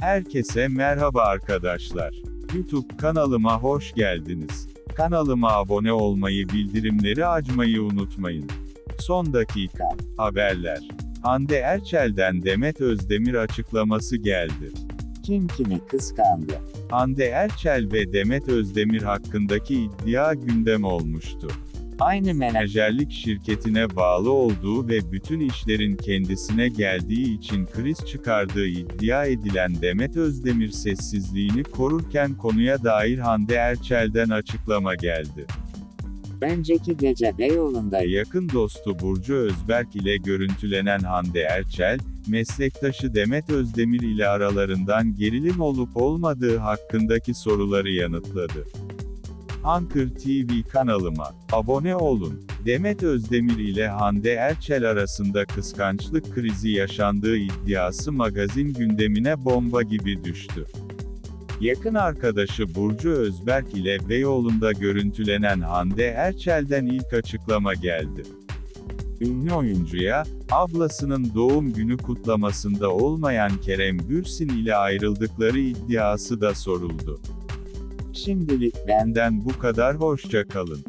Herkese merhaba arkadaşlar. YouTube kanalıma hoş geldiniz. Kanalıma abone olmayı, bildirimleri açmayı unutmayın. Son dakika haberler. Hande Erçel'den Demet Özdemir açıklaması geldi. Kim kimi kıskandı? Hande Erçel ve Demet Özdemir hakkındaki iddia gündem olmuştu. Aynı menajer Menajerlik şirketine bağlı olduğu ve bütün işlerin kendisine geldiği için kriz çıkardığı iddia edilen Demet Özdemir sessizliğini korurken konuya dair Hande Erçel'den açıklama geldi. önceki gece Beyoğlu'nda Yakın dostu Burcu Özberk ile görüntülenen Hande Erçel, meslektaşı Demet Özdemir ile aralarından gerilim olup olmadığı hakkındaki soruları yanıtladı. Anchor TV kanalıma abone olun. Demet Özdemir ile Hande Erçel arasında kıskançlık krizi yaşandığı iddiası magazin gündemine bomba gibi düştü. Yakın arkadaşı Burcu Özberk ile Beyoğlu'nda görüntülenen Hande Erçel'den ilk açıklama geldi. Ünlü oyuncuya, ablasının doğum günü kutlamasında olmayan Kerem Bürsin ile ayrıldıkları iddiası da soruldu. Şimdilik ben Benden bu kadar hoşça kalın.